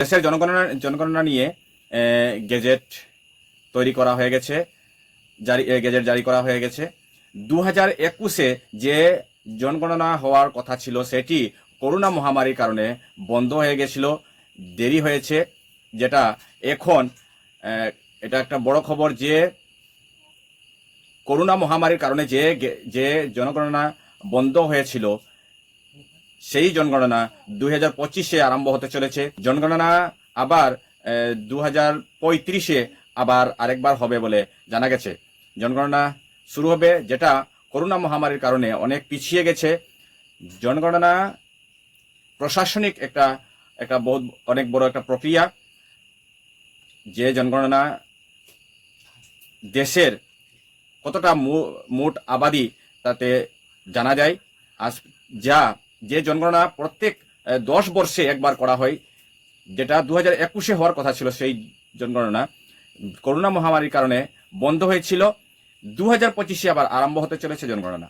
দেশের জনগণনা জনগণনা নিয়ে গেজেট তৈরি করা হয়ে গেছে, জারি গেজেট জারি করা হয়ে গেছে। দু হাজার একুশে যে জনগণনা হওয়ার কথা ছিল, সেটি করোনা মহামারীর কারণে বন্ধ হয়ে গেছিল, দেরি হয়েছে, যেটা এখন এটা একটা বড় খবর যে, করোনা মহামারীর কারণে যে যে জনগণনা বন্ধ হয়েছিল সেই জনগণনা দুই হাজার পঁচিশে আরম্ভ হতে চলেছে। জনগণনা আবার দু হাজার পঁয়ত্রিশে আবার আরেকবার হবে বলে জানা গেছে। জনগণনা শুরু হবে যেটা করোনা মহামারীর কারণে অনেক পিছিয়ে গেছে। জনগণনা প্রশাসনিক একটা একটা বহুত, অনেক বড় একটা প্রক্রিয়া। যে জনগণনা দেশের কতটা মোট আবাদি তাতে জানা যায়। আজ যা যে জনগণনা প্রত্যেক দশ বর্ষে একবার করা হয়, যেটা দু হাজার একুশে হওয়ার কথা ছিল সেই জনগণনা, করোনা মহামারীর কারণে বন্ধ হয়েছিল। দু হাজার পঁচিশে আবার আরম্ভ হতে চলেছে জনগণনা।